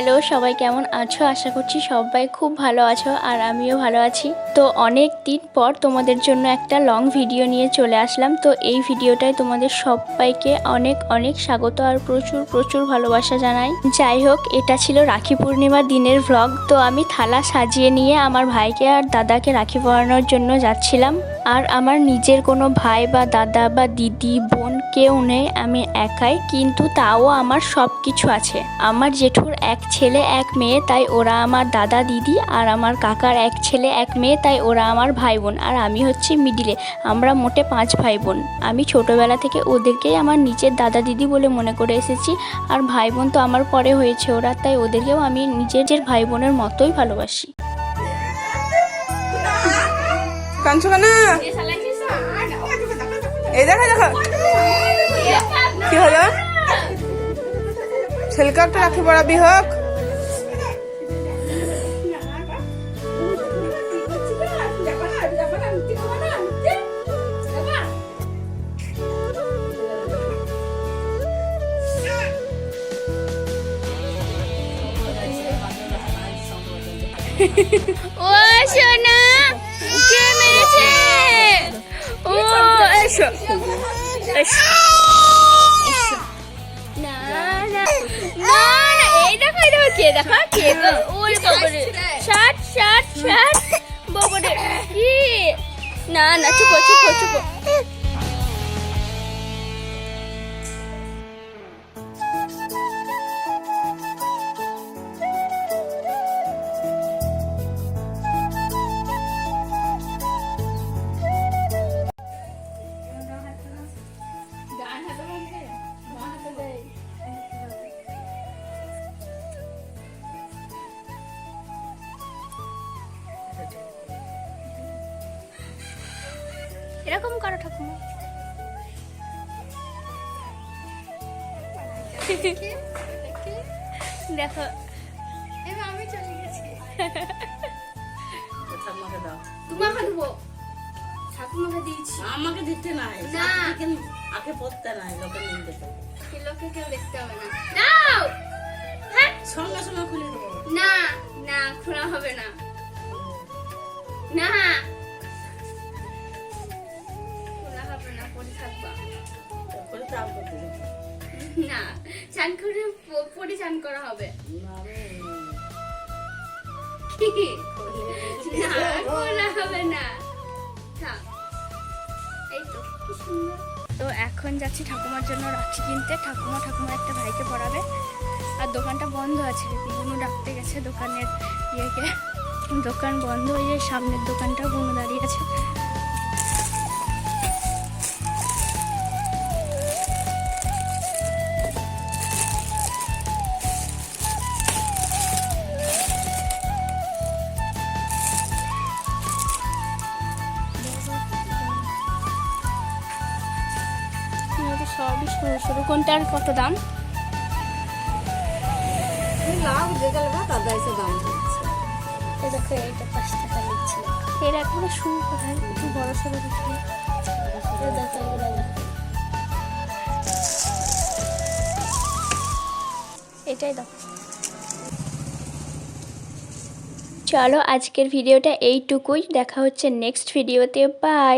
Hello, সবাই কেমন আছো? আশা করছি সবাই খুব ভালো আছো আর আমিও ভালো আছি। তো অনেক দিন পর তোমাদের জন্য একটা লং ভিডিও নিয়ে চলে আসলাম। তো এই ভিডিওটায় তোমাদের সবাইকে অনেক অনেক স্বাগত আর প্রচুর প্রচুর ভালোবাসা জানাই। যাই হোক, এটা ছিল রাখি পূর্ণিমার দিনের ভ্লগ তো আমি থালা সাজিয়ে নিয়ে আমার ভাইকে আর দাদাকে রাখি পরানোর জন্য যাচ্ছিলাম। আর আমার নিজের কোনো ভাই বা দাদা বা দিদি, বোন কেউ নেই আমি একাই কিন্তু তাও আমার সব কিছু আছে। আমার জেঠুর এক ছেলে এক মেয়ে তাই ওরা আমার দাদা দিদি আর আমার কাকার এক ছেলে এক মেয়ে তাই ওরা আমার ভাই বোন আর আমি হচ্ছি মিডিলে। আমরা মোটে পাঁচ ভাই বোন আমি ছোটোবেলা থেকে ওদেরকেই আমার নিজের দাদা দিদি বলে মনে করে এসেছি আর ভাই বোন তো আমার পরে হয়েছে ওরা তাই ওদেরকেও আমি নিজের ভাই বোনের মতোই ভালোবাসি। কেন এই দেখো দেখো। কি হলো? ছেলেকে একটা রাখি পড়াবি হোক। ও সোনা। না না না এই দেখো এই দেখো কে দেখো কে ওর বাবারে ষাট ষাট ষাট এরকম করো ঠাকুমা। দেখো। আমি চলে গেছি। ঠাকুমাকে দাও। তোমাকে দেবো। ঠাকুমাকে দিয়েছি। আমাকে দিতে নাই। না। আগে পড়তে নাই লোকে কেউ দেখতে হবে না? দাও! হ্যাঁ? সঙ্গে সঙ্গে খুলে দেবো। না না খোলা হবে না। না। চাল করতে না চান করে পরে চান করা হবে। না, আমি হবে না। তো কি সুন্দর। তো এখন যাচ্ছি ঠাকুমার জন্য রাখি কিনতে। ঠাকুমা ঠাকুমার একটা ভাইকে পড়াবে। আর দোকানটা বন্ধ আছে বুনু ডাকতে গেছে দোকানের ইয়েকে। দোকান বন্ধ হয়ে সামনের দোকানটা বুনু দাঁড়িয়ে আছে। সবই সরু সরু কোনটার কত দাম? লাভ যেটা লাগা তাদের এসে দাম দিচ্ছে। এই দেখো এইটা পাঁচ টাকা নিচ্ছে। এর কোথায় একটু বড় সড়ো দেখো। এটাই দাও। চলো আজকের ভিডিওটা এইটুকুই দেখা হচ্ছে নেক্সট ভিডিওতে বাই